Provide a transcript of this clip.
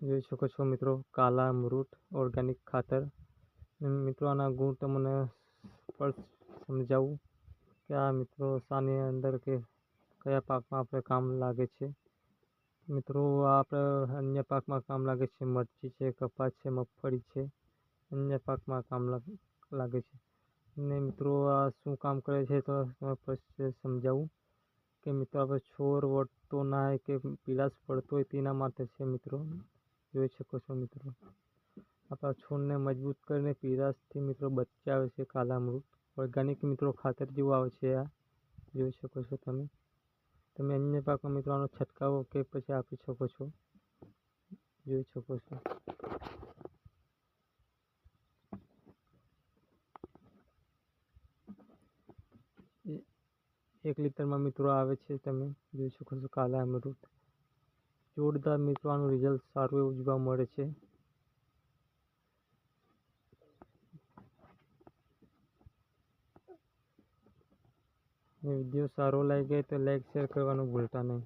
જોઈ શકો છો મિત્રો, કાલા, મૃત, ઓર્ગેનિક ખાતર. મિત્રો, આના ગુણ તમને સમજાવું કે આ મિત્રો શાની અંદર કે કયા પાકમાં આપણે કામ લાગે છે. મિત્રો, આપણે અન્ય પાકમાં કામ લાગે છે મરચી છે, કપાસ છે, મગફળી છે, અન્ય પાકમાં કામ લાગે છે. ને મિત્રો, આ શું કામ કરે છે તો સમજાવું કે મિત્રો, આપણે છોડ વળતો ના હોય કે પીલાશ પડતો હોય તેના માટે છે મિત્રો. જોઈ શકો છો મિત્રો. આપણા છોડને મજબૂત કરીને પીળાશથી મિત્રો બચાવે છે કાલા અમૃત ઓર્ગેનિક મિત્રો ખાતર જેવું આવે છે આ. જોઈ શકો છો તમે. તમે અન્ય પાકમાં મિત્રો આનો છંટકાવ કે પછી આપી શકો છો. જોઈ શકો છો. એક લીટરમાં મિત્રો આવે છે તમે જોઈ શકો છો કાલા અમૃત જોરદાર મિત્રો રિઝલ્ટ સારું એવું જોવા મળે છે. વીડિયો સારો લાગે તો લાઈક શેર કરવાનું ભૂલતા નહીં.